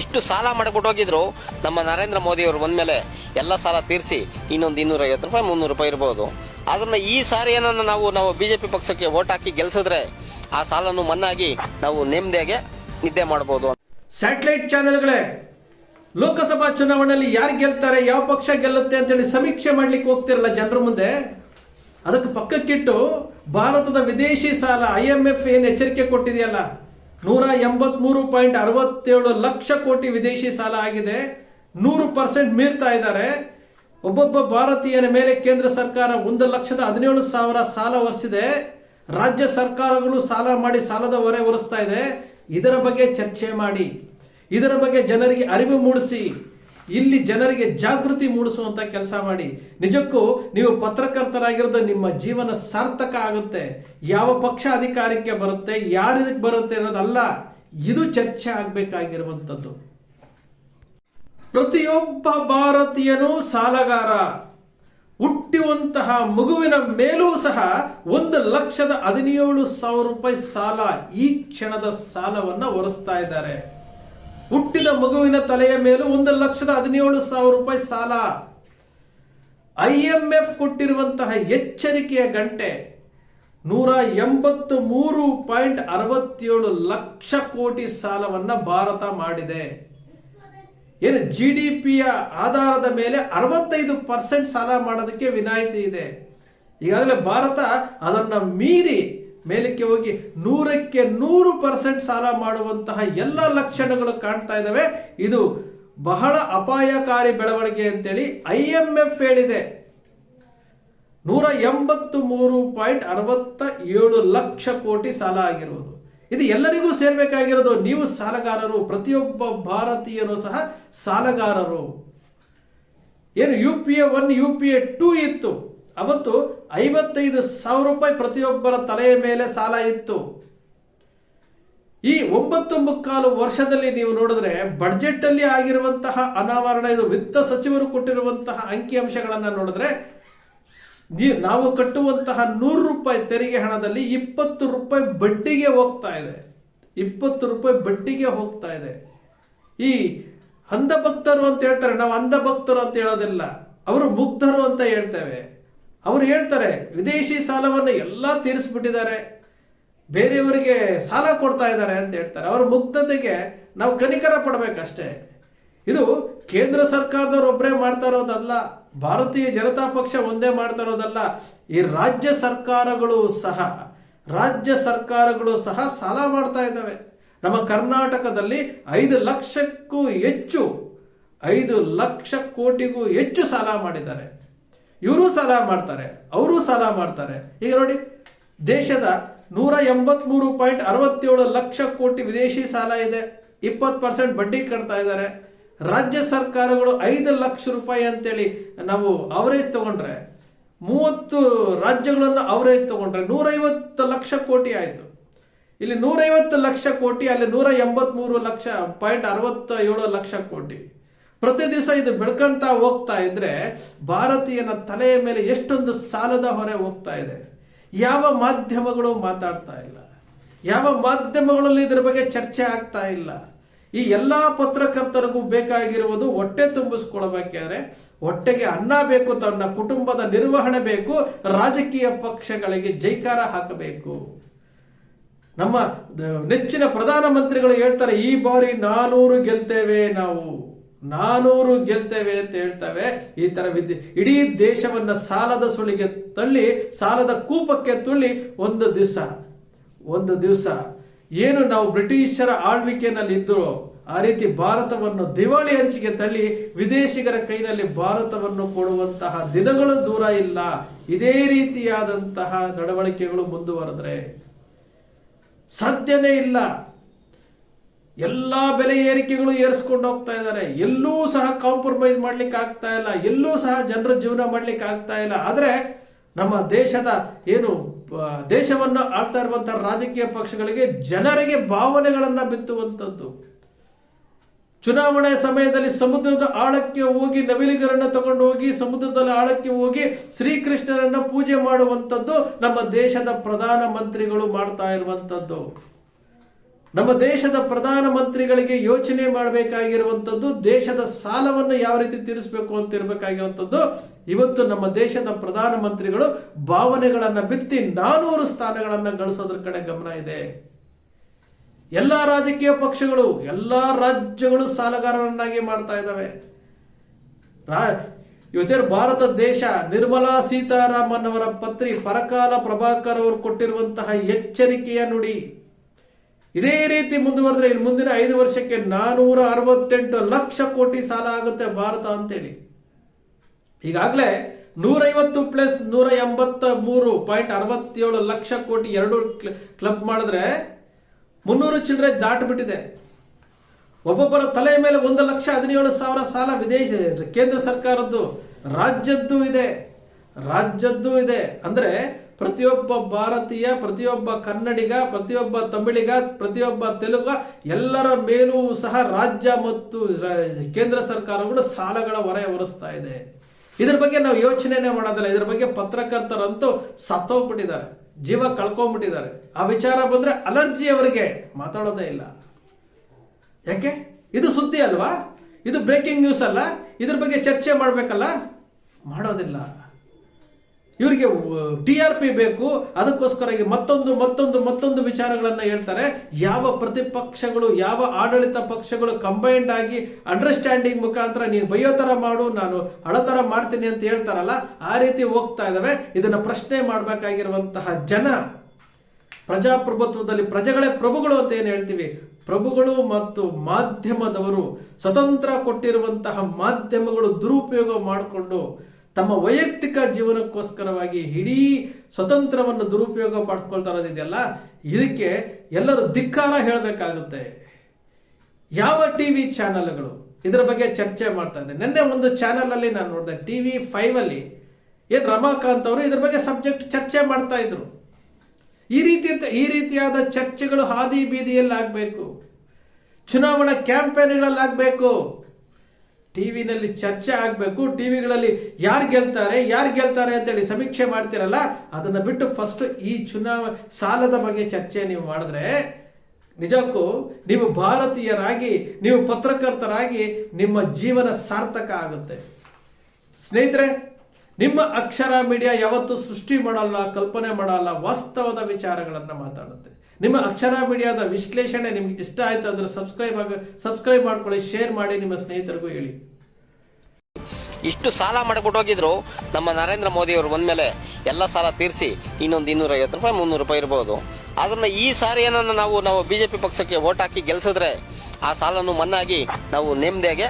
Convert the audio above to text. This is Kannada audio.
ಇಷ್ಟು ಸಾಲ ಮಾಡಿಬಿಟ್ಟು ಹೋಗಿದ್ರು, ನಮ್ಮ ನರೇಂದ್ರ ಮೋದಿ ಅವರು ಬಂದಮೇಲೆ ಎಲ್ಲ ಸಾಲ ತೀರಿಸಿ ಇನ್ನೊಂದು ಇನ್ನೂರೈವತ್ತು ರೂಪಾಯಿ, ಮುನ್ನೂರು ರೂಪಾಯಿ ಇರ್ಬೋದು. ಅದನ್ನ ಈ ಸಾರಿ ಏನನ್ನ ನಾವು ನಾವು ಬಿ ಜೆ ಪಿ ಪಕ್ಷಕ್ಕೆ ಓಟ್ ಹಾಕಿ ಗೆಲ್ಸಿದ್ರೆ ಆ ಸಾಲನ್ನು ಮನ್ನಾಗಿ ನಾವು ನೆಮ್ಮದಿಯಾಗೆ ನಿದ್ದೆ ಮಾಡ್ಬೋದು ಸ್ಯಾಟಲೈಟ್ ಚಾನೆಲ್ಗಳೇ ಲೋಕಸಭಾ ಚುನಾವಣೆಯಲ್ಲಿ ಯಾರು ಗೆಲ್ತಾರೆ, ಯಾವ ಪಕ್ಷ ಗೆಲ್ಲುತ್ತೆ ಅಂತೇಳಿ ಸಮೀಕ್ಷೆ ಮಾಡ್ಲಿಕ್ಕೆ ಹೋಗ್ತಿರಲ್ಲ ಜನರ ಮುಂದೆ? ಅದಕ್ಕೆ ಪಕ್ಕಕ್ಕಿಟ್ಟು ಭಾರತದ ವಿದೇಶಿ ಸಾಲ ಐ ಎಂ ಎಫ್ ಏನು ಎಚ್ಚರಿಕೆ ಕೊಟ್ಟಿದೆಯಲ್ಲ? ನೂರ ಎಂಬತ್ಮೂರು ಪಾಯಿಂಟ್ ಅರವತ್ತೇಳು ಲಕ್ಷ ಕೋಟಿ ವಿದೇಶಿ ಸಾಲ ಆಗಿದೆ. ನೂರು ಪರ್ಸೆಂಟ್ ಮೀರ್ತಾ ಇದ್ದಾರೆ. ಒಬ್ಬೊಬ್ಬ ಭಾರತೀಯನ ಮೇಲೆ ಕೇಂದ್ರ ಸರ್ಕಾರ ಒಂದು ಲಕ್ಷದ ಹದಿನೇಳು ಸಾವಿರ ಸಾಲ ಹೊರಿಸಿದೆ ರಾಜ್ಯ ಸರ್ಕಾರಗಳು ಸಾಲ ಮಾಡಿ ಸಾಲದ ಹೊರೆ ಹೊರಿಸ್ತಾ ಇದೆ. ಇದರ ಬಗ್ಗೆ ಚರ್ಚೆ ಮಾಡಿ. ಇದರ ಬಗ್ಗೆ ಜನರಿಗೆ ಅರಿವು ಮೂಡಿಸಿ. ಇಲ್ಲಿ ಜನರಿಗೆ ಜಾಗೃತಿ ಮೂಡಿಸುವಂತ ಕೆಲಸ ಮಾಡಿ. ನಿಜಕ್ಕೂ ನೀವು ಪತ್ರಕರ್ತರಾಗಿರೋದು ನಿಮ್ಮ ಜೀವನ ಸಾರ್ಥಕ ಆಗುತ್ತೆ. ಯಾವ ಪಕ್ಷ ಅಧಿಕಾರಕ್ಕೆ ಬರುತ್ತೆ ಯಾರಿದಕ್ಕೆ ಬರುತ್ತೆ ಅನ್ನೋದಲ್ಲ, ಇದು ಚರ್ಚೆ ಆಗಬೇಕಾಗಿರುವಂಥದ್ದು ಪ್ರತಿಯೊಬ್ಬ ಭಾರತೀಯನೂ ಸಾಲಗಾರ. ಹುಟ್ಟುವಂತಹ ಮಗುವಿನ ಮೇಲೂ ಸಹ ಒಂದು ಲಕ್ಷದ ಹದಿನೇಳು ಸಾವಿರ ರೂಪಾಯಿ ಸಾಲ ಈ ಕ್ಷಣದ ಸಾಲವನ್ನ ಹೊರಿಸ್ತಾ ಇದ್ದಾರೆ. ಮಗುವಿನ ತಲೆಯ ಮೇಲೆ ಒಂದು ಲಕ್ಷದ ಹದಿನೇಳು ಸಾವಿರ ರೂಪಾಯಿ ಸಾಲ. ಐ ಎಂ ಎಫ್ ಕೊಟ್ಟಿರುವಂತಹ ಎಚ್ಚರಿಕೆಯ ಗಂಟೆ ನೂರ ಎಂಬತ್ತು ಮೂರು ಪಾಯಿಂಟ್ ಅರವತ್ತೇಳು ಲಕ್ಷ ಕೋಟಿ ಸಾಲವನ್ನ ಭಾರತ ಮಾಡಿದೆ. ಏನು ಜಿ ಡಿ ಪಿಯ ಆಧಾರದ ಮೇಲೆ ಅರವತ್ತೈದು ಪರ್ಸೆಂಟ್ ಸಾಲ ಮಾಡೋದಕ್ಕೆ ವಿನಾಯಿತಿ ಇದೆ. ಈಗಾಗಲೇ ಭಾರತ ಅದನ್ನು ಮೀರಿ ಮೇಲಕ್ಕೆ ಹೋಗಿ ನೂರಕ್ಕೆ ನೂರು ಪರ್ಸೆಂಟ್ ಸಾಲ ಮಾಡುವಂತಹ ಎಲ್ಲ ಲಕ್ಷಣಗಳು ಕಾಣ್ತಾ ಇದ್ದಾವೆ. ಇದು ಬಹಳ ಅಪಾಯಕಾರಿ ಬೆಳವಣಿಗೆ ಅಂತೇಳಿ ಐ ಎಂ ಎಫ್ ಹೇಳಿದೆ. ನೂರ ಎಂಬತ್ತು ಮೂರು ಪಾಯಿಂಟ್ ಅರವತ್ತ ಏಳು ಲಕ್ಷ ಕೋಟಿ ಸಾಲ ಆಗಿರುವುದು ಇದು ಎಲ್ಲರಿಗೂ ಸೇರ್ಬೇಕಾಗಿರೋದು. ನೀವು ಸಾಲಗಾರರು, ಪ್ರತಿಯೊಬ್ಬ ಭಾರತೀಯರು ಸಹ ಸಾಲಗಾರರು. ಏನು U P A one, U P A two ಇತ್ತು. ಅವತ್ತು ಐವತ್ತೈದು ಸಾವಿರ ರೂಪಾಯಿ ಪ್ರತಿಯೊಬ್ಬರ ತಲೆಯ ಮೇಲೆ ಸಾಲ ಇತ್ತು. ಈ ಒಂಬತ್ತು ಮುಕ್ಕಾಲು ವರ್ಷದಲ್ಲಿ ನೀವು ನೋಡಿದ್ರೆ ಬಡ್ಜೆಟ್ಟಲ್ಲಿ ಆಗಿರುವಂತಹ ಅನಾವರಣ, ಇದು ವಿತ್ತ ಸಚಿವರು ಕೊಟ್ಟಿರುವಂತಹ ಅಂಕಿಅಂಶಗಳನ್ನು ನೋಡಿದ್ರೆ ನಾವು ಕಟ್ಟುವಂತಹ ನೂರು ರೂಪಾಯಿ ತೆರಿಗೆ ಹಣದಲ್ಲಿ ಇಪ್ಪತ್ತು ರೂಪಾಯಿ ಬಡ್ಡಿಗೆ ಹೋಗ್ತಾ ಇದೆ. ಇಪ್ಪತ್ತು ರೂಪಾಯಿ ಬಡ್ಡಿಗೆ ಹೋಗ್ತಾ ಇದೆ. ಈ ಅಂಧಭಕ್ತರು ಅಂತ ಹೇಳ್ತಾರೆ, ನಾವು ಅಂಧಭಕ್ತರು ಅಂತ ಹೇಳೋದಿಲ್ಲ. ಅವರು ಮುಗ್ಧರು ಅಂತ ಹೇಳ್ತೇವೆ. ಅವರು ಹೇಳ್ತಾರೆ, ವಿದೇಶಿ ಸಾಲವನ್ನು ಎಲ್ಲ ತೀರಿಸ್ಬಿಟ್ಟಿದ್ದಾರೆ, ಬೇರೆಯವರಿಗೆ ಸಾಲ ಕೊಡ್ತಾ ಇದ್ದಾರೆ ಅಂತ ಹೇಳ್ತಾರೆ. ಅವ್ರ ಮುಗ್ಧತೆಗೆ ನಾವು ಕನಿಕರ ಪಡಬೇಕಷ್ಟೇ. ಇದು ಕೇಂದ್ರ ಸರ್ಕಾರದವ್ರು ಒಬ್ಬರೇ ಮಾಡ್ತಾ ಇರೋದಲ್ಲ, ಭಾರತೀಯ ಜನತಾ ಪಕ್ಷ ಒಂದೇ ಮಾಡ್ತಾ ಇರೋದಲ್ಲ, ಈ ರಾಜ್ಯ ಸರ್ಕಾರಗಳು ಸಹ, ರಾಜ್ಯ ಸರ್ಕಾರಗಳು ಸಹ ಸಾಲ ಮಾಡ್ತಾ ಇದ್ದಾವೆ. ನಮ್ಮ ಕರ್ನಾಟಕದಲ್ಲಿ ಐದು ಲಕ್ಷಕ್ಕೂ ಹೆಚ್ಚು, ಐದು ಲಕ್ಷ ಕೋಟಿಗೂ ಹೆಚ್ಚು ಸಾಲ ಮಾಡಿದ್ದಾರೆ. ಇವರು ಸಾಲ ಮಾಡ್ತಾರೆ, ಅವರು ಸಾಲ ಮಾಡ್ತಾರೆ. ಈಗ ನೋಡಿ, ದೇಶದ ನೂರ ಎಂಬತ್ಮೂರು ಪಾಯಿಂಟ್ ಅರವತ್ತೇಳು ಲಕ್ಷ ಕೋಟಿ ವಿದೇಶಿ ಸಾಲ ಇದೆ. ಇಪ್ಪತ್ತು ಪರ್ಸೆಂಟ್ ಬಡ್ಡಿ ಕಟ್ತಾ ಇದ್ದಾರೆ. ರಾಜ್ಯ ಸರ್ಕಾರಗಳು ಐದು ಲಕ್ಷ ರೂಪಾಯಿ ಅಂತೇಳಿ ನಾವು ಅವರೇಜ್ ತಗೊಂಡ್ರೆ, ಮೂವತ್ತು ರಾಜ್ಯಗಳನ್ನು ಅವರೇಜ್ ತಗೊಂಡ್ರೆ ನೂರೈವತ್ತು ಲಕ್ಷ ಕೋಟಿ ಆಯಿತು. ಇಲ್ಲಿ ನೂರೈವತ್ತು ಲಕ್ಷ ಕೋಟಿ, ಅಲ್ಲಿ ನೂರ ಎಂಬತ್ಮೂರು ಲಕ್ಷ ಪಾಯಿಂಟ್ ಅರವತ್ತ ಏಳು ಲಕ್ಷ ಕೋಟಿ. ಪ್ರತಿ ದಿವಸ ಇದು ಬೆಳ್ಕೊಂತಾ ಹೋಗ್ತಾ ಇದ್ರೆ ಭಾರತೀಯನ ತಲೆಯ ಮೇಲೆ ಎಷ್ಟೊಂದು ಸಾಲದ ಹೊರೆ ಹೋಗ್ತಾ ಇದೆ. ಯಾವ ಮಾಧ್ಯಮಗಳು ಮಾತಾಡ್ತಾ ಇಲ್ಲ. ಯಾವ ಮಾಧ್ಯಮಗಳಲ್ಲಿ ಇದರ ಬಗ್ಗೆ ಚರ್ಚೆ ಆಗ್ತಾ ಇಲ್ಲ. ಈ ಎಲ್ಲ ಪತ್ರಕರ್ತರಿಗೂ ಬೇಕಾಗಿರುವುದು ಹೊಟ್ಟೆ ತುಂಬಿಸ್ಕೊಳ್ಬೇಕಾದ್ರೆ ಹೊಟ್ಟೆಗೆ ಅನ್ನ ಬೇಕು, ತನ್ನ ಕುಟುಂಬದ ನಿರ್ವಹಣೆ ಬೇಕು, ರಾಜಕೀಯ ಪಕ್ಷಗಳಿಗೆ ಜೈಕಾರ ಹಾಕಬೇಕು. ನಮ್ಮ ನೆಚ್ಚಿನ ಪ್ರಧಾನಮಂತ್ರಿಗಳು ಹೇಳ್ತಾರೆ, ಈ ಬಾರಿ ನಾನೂರು ಗೆಲ್ತೇವೆ ನಾವು. ನಾನೂರು ಗೆಲ್ತೇವೆ ಅಂತ ಹೇಳ್ತವೆ. ಈ ಥರ ವಿದ್ಯೆ ಇಡೀ ದೇಶವನ್ನ ಸಾಲದ ಸುಳಿಗೆ ತಳ್ಳಿ, ಸಾಲದ ಕೂಪಕ್ಕೆ ತುಳ್ಳಿ ಒಂದು ದಿವಸ ಒಂದು ದಿವಸ ಏನು ನಾವು ಬ್ರಿಟಿಷರ ಆಳ್ವಿಕೆಯಲ್ಲಿ ಇದ್ದರೋ ಆ ರೀತಿ ಭಾರತವನ್ನು ದಿವಾಳಿ ಹಂಚಿಗೆ ತಳ್ಳಿ, ವಿದೇಶಿಗರ ಕೈನಲ್ಲಿ ಭಾರತವನ್ನು ಕೊಡುವಂತಹ ದಿನಗಳು ದೂರ ಇಲ್ಲ. ಇದೇ ರೀತಿಯಾದಂತಹ ನಡವಳಿಕೆಗಳು ಮುಂದುವರೆದ್ರೆ ಸಾಧ್ಯನೇ ಇಲ್ಲ. ಎಲ್ಲ ಬೆಲೆ ಏರಿಕೆಗಳು ಏರಿಸ್ಕೊಂಡು ಹೋಗ್ತಾ ಇದ್ದಾರೆ. ಎಲ್ಲೂ ಸಹ ಕಾಂಪ್ರಮೈಸ್ ಮಾಡ್ಲಿಕ್ಕೆ ಆಗ್ತಾ ಇಲ್ಲ. ಎಲ್ಲೂ ಸಹ ಜನರ ಜೀವನ ಮಾಡ್ಲಿಕ್ಕೆ ಆಗ್ತಾ ಇಲ್ಲ. ಆದರೆ ನಮ್ಮ ದೇಶದ ಏನು ದೇಶವನ್ನು ಆಳ್ತಾ ಇರುವಂತಹ ರಾಜಕೀಯ ಪಕ್ಷಗಳಿಗೆ ಜನರಿಗೆ ಭಾವನೆಗಳನ್ನ ಬಿತ್ತುವಂಥದ್ದು. ಚುನಾವಣೆ ಸಮಯದಲ್ಲಿ ಸಮುದ್ರದ ಆಳಕ್ಕೆ ಹೋಗಿ ನವಿಲಿಗರನ್ನು ತಗೊಂಡು ಹೋಗಿ, ಸಮುದ್ರದಲ್ಲಿ ಆಳಕ್ಕೆ ಹೋಗಿ ಶ್ರೀಕೃಷ್ಣರನ್ನ ಪೂಜೆ ಮಾಡುವಂಥದ್ದು ನಮ್ಮ ದೇಶದ ಪ್ರಧಾನ ಮಂತ್ರಿಗಳು ಮಾಡ್ತಾ ಇರುವಂಥದ್ದು. ನಮ್ಮ ದೇಶದ ಪ್ರಧಾನಮಂತ್ರಿಗಳಿಗೆ ಯೋಚನೆ ಮಾಡಬೇಕಾಗಿರುವಂಥದ್ದು ದೇಶದ ಸಾಲವನ್ನು ಯಾವ ರೀತಿ ತೀರಿಸಬೇಕು ಅಂತ ಇರಬೇಕಾಗಿರುವಂಥದ್ದು. ಇವತ್ತು ನಮ್ಮ ದೇಶದ ಪ್ರಧಾನಮಂತ್ರಿಗಳು ಭಾವನೆಗಳನ್ನು ಬಿತ್ತಿ ನಾನೂರು ಸ್ಥಾನಗಳನ್ನು ಗಳಿಸೋದ್ರ ಕಡೆ ಗಮನ ಇದೆ. ಎಲ್ಲ ರಾಜಕೀಯ ಪಕ್ಷಗಳು, ಎಲ್ಲ ರಾಜ್ಯಗಳು ಸಾಲಗಾರರನ್ನಾಗಿ ಮಾಡ್ತಾ ಇದ್ದಾವೆ. ರಾ, ಇವತ್ತೇನು ಭಾರತ ದೇಶ, ನಿರ್ಮಲಾ ಸೀತಾರಾಮನ್ ಅವರ ಪತ್ರಿ ಪರಕಾಲ ಪ್ರಭಾಕರ್ ಅವರು ಕೊಟ್ಟಿರುವಂತಹ ಎಚ್ಚರಿಕೆಯ ನುಡಿ. ಇದೇ ರೀತಿ ಮುಂದುವರೆದ್ರೆ ಇನ್ನು ಮುಂದಿನ ಐದು ವರ್ಷಕ್ಕೆ ನಾನೂರ ಅರವತ್ತೆಂಟು ಲಕ್ಷ ಕೋಟಿ ಸಾಲ ಆಗುತ್ತೆ ಭಾರತ ಅಂತೇಳಿ. ಈಗಾಗಲೇ ನೂರೈವತ್ತು ಪ್ಲಸ್ ನೂರ ಎಂಬತ್ತ ಮೂರು ಪಾಯಿಂಟ್ ಅರವತ್ತೇಳು ಲಕ್ಷ ಕೋಟಿ ಎರಡು ಕ್ಲಬ್ ಮಾಡಿದ್ರೆ ಮುನ್ನೂರು ಚಿಲ್ಲರೆ ದಾಟಿಬಿಟ್ಟಿದೆ. ಒಬ್ಬೊಬ್ಬರ ತಲೆ ಮೇಲೆ ಒಂದು ಲಕ್ಷ ಹದಿನೇಳು ಸಾವಿರ ಸಾಲ ವಿದೇಶ, ಕೇಂದ್ರ ಸರ್ಕಾರದ್ದು. ರಾಜ್ಯದ್ದು ಇದೆ. ರಾಜ್ಯದ್ದು ಇದೆ. ಅಂದ್ರೆ ಪ್ರತಿಯೊಬ್ಬ ಭಾರತೀಯ, ಪ್ರತಿಯೊಬ್ಬ ಕನ್ನಡಿಗ, ಪ್ರತಿಯೊಬ್ಬ ತಮಿಳಿಗ, ಪ್ರತಿಯೊಬ್ಬ ತೆಲುಗ, ಎಲ್ಲರ ಮೇಲೂ ಸಹ ರಾಜ್ಯ ಮತ್ತು ಕೇಂದ್ರ ಸರ್ಕಾರಗಳು ಸಾಲಗಳ ಹೊರೆ ಹೊರಿಸ್ತಾ ಇದೆ. ಇದ್ರ ಬಗ್ಗೆ ನಾವು ಯೋಚನೆನೇ ಮಾಡೋದಿಲ್ಲ. ಇದ್ರ ಬಗ್ಗೆ ಪತ್ರಕರ್ತರಂತೂ ಸತ್ತೋಗ್ಬಿಟ್ಟಿದ್ದಾರೆ. ಜೀವ ಕಳ್ಕೊಂಡ್ಬಿಟ್ಟಿದ್ದಾರೆ ಆ ವಿಚಾರ ಬಂದ್ರೆ ಅಲರ್ಜಿ ಅವರಿಗೆ ಮಾತಾಡೋದೇ ಇಲ್ಲ. ಯಾಕೆ? ಇದು ಸುದ್ದಿ ಅಲ್ವಾ? ಇದು ಬ್ರೇಕಿಂಗ್ ನ್ಯೂಸ್ ಅಲ್ಲ? ಇದ್ರ ಬಗ್ಗೆ ಚರ್ಚೆ ಮಾಡಬೇಕಲ್ಲ? ಮಾಡೋದಿಲ್ಲ. ಇವರಿಗೆ ಟಿ ಆರ್ ಪಿ ಬೇಕು ಅದಕ್ಕೋಸ್ಕರ ಈಗ ಮತ್ತೊಂದು ಮತ್ತೊಂದು ಮತ್ತೊಂದು ವಿಚಾರಗಳನ್ನು ಹೇಳ್ತಾರೆ. ಯಾವ ಪ್ರತಿಪಕ್ಷಗಳು, ಯಾವ ಆಡಳಿತ ಪಕ್ಷಗಳು ಕಂಬೈನ್ಡ್ ಆಗಿ ಅಂಡರ್ಸ್ಟ್ಯಾಂಡಿಂಗ್ ಮುಖಾಂತರ ನೀನು ಬಯ್ಯೋ ಥರ ಮಾಡು, ನಾನು ಅಳತರ ಮಾಡ್ತೀನಿ ಅಂತ ಹೇಳ್ತಾರಲ್ಲ, ಆ ರೀತಿ ಹೋಗ್ತಾ ಇದ್ದಾವೆ ಇದನ್ನು ಪ್ರಶ್ನೆ ಮಾಡಬೇಕಾಗಿರುವಂತಹ ಜನ, ಪ್ರಜಾಪ್ರಭುತ್ವದಲ್ಲಿ ಪ್ರಜೆಗಳೇ ಪ್ರಭುಗಳು ಅಂತ ಏನು ಹೇಳ್ತೀವಿ? ಪ್ರಭುಗಳು ಮತ್ತು ಮಾಧ್ಯಮದವರು ಸ್ವತಂತ್ರ ಕೊಟ್ಟಿರುವಂತಹ ಮಾಧ್ಯಮಗಳು ದುರುಪಯೋಗ ಮಾಡಿಕೊಂಡು ತಮ್ಮ ವೈಯಕ್ತಿಕ ಜೀವನಕ್ಕೋಸ್ಕರವಾಗಿ ಇಡೀ ಸ್ವತಂತ್ರವನ್ನು ದುರುಪಯೋಗ ಪಡ್ಕೊಳ್ತಾ ಇರೋದಿದೆಯಲ್ಲ ಇದಕ್ಕೆ ಎಲ್ಲರೂ ಧಿಕ್ಕಾರ ಹೇಳಬೇಕಾಗುತ್ತೆ. ಯಾವ ಟಿ ವಿ ಚಾನಲ್ಗಳು ಇದರ ಬಗ್ಗೆ ಚರ್ಚೆ ಮಾಡ್ತಾ ಇದ್ದೆ ನಿನ್ನೆ ಒಂದು ಚಾನಲಲ್ಲಿ ನಾನು ನೋಡಿದೆ. ಟಿ ವಿ ಫೈವ್ ಅಲ್ಲಿ ಏನು ರಮಾಕಾಂತ್ ಅವರು ಇದ್ರ ಬಗ್ಗೆ ಸಬ್ಜೆಕ್ಟ್ ಚರ್ಚೆ ಮಾಡ್ತಾ ಇದ್ರು. ಈ ರೀತಿ ಈ ರೀತಿಯಾದ ಚರ್ಚೆಗಳು ಹಾದಿ ಬೀದಿಯಲ್ಲಿ ಆಗಬೇಕು ಚುನಾವಣಾ ಕ್ಯಾಂಪೇನ್ಗಳಲ್ಲಿ ಆಗಬೇಕು ಟಿವಿನಲ್ಲಿ ಚರ್ಚೆ ಆಗಬೇಕು ಟಿ ವಿಗಳಲ್ಲಿ ಯಾರು ಗೆಲ್ತಾರೆ ಯಾರು ಗೆಲ್ತಾರೆ ಅಂತೇಳಿ ಸಮೀಕ್ಷೆ ಮಾಡ್ತಿರಲ್ಲ, ಅದನ್ನು ಬಿಟ್ಟು ಫಸ್ಟ್ ಈ ಚುನಾವಣೆ ಸಾಲದ ಬಗ್ಗೆ ಚರ್ಚೆ ನೀವು ಮಾಡಿದ್ರೆ, ನಿಜಕ್ಕೂ ನೀವು ಭಾರತೀಯರಾಗಿ, ನೀವು ಪತ್ರಕರ್ತರಾಗಿ ನಿಮ್ಮ ಜೀವನ ಸಾರ್ಥಕ ಆಗುತ್ತೆ. ಸ್ನೇಹಿತರೆ ನಿಮ್ಮ ಅಕ್ಷರ ಮೀಡಿಯಾ ಯಾವತ್ತೂ ಸೃಷ್ಟಿ ಮಾಡಲ್ಲ, ಕಲ್ಪನೆ ಮಾಡಲ್ಲ, ವಾಸ್ತವದ ವಿಚಾರಗಳನ್ನು ಮಾತಾಡುತ್ತೆ. ನಿಮ್ಮ ಅಕ್ಷರ ಮೀಡಿಯಾದ ವಿಶ್ಲೇಷಣೆ ನಿಮ್ಗೆ ಇಷ್ಟ ಆಯ್ತು ಅಂದ್ರೆ ಸಬ್ಸ್ಕ್ರೈಬ್ ಆಗ ಸಬ್ಸ್ಕ್ರೈಬ್ ಮಾಡ್ಕೊಳ್ಳಿ ಶೇರ್ ಮಾಡಿ ನಿಮ್ಮ ಸ್ನೇಹಿತರಿಗೂ ಹೇಳಿ. ಇಷ್ಟು ಸಾಲ ಮಾಡಿಬಿಟ್ಟು ಹೋಗಿದ್ರು, ನಮ್ಮ ನರೇಂದ್ರ ಮೋದಿ ಅವರು ಬಂದ್ಮೇಲೆ ಎಲ್ಲ ಸಾಲ ತೀರಿಸಿ ಇನ್ನೊಂದು ಇನ್ನೂರೈವತ್ತು ರೂಪಾಯಿ, ಮುನ್ನೂರು ರೂಪಾಯಿ ಇರ್ಬೋದು. ಅದನ್ನ ಈ ಸಾರಿ ಏನನ್ನ ನಾವು ನಾವು ಬಿಜೆಪಿ ಪಕ್ಷಕ್ಕೆ ಓಟ್ ಹಾಕಿ ಗೆಲ್ಸಿದ್ರೆ ಆ ಸಾಲನ್ನು ಮನ್ನಾಗಿ ನಾವು ನೆಮ್ಮದಿಯಾಗೆ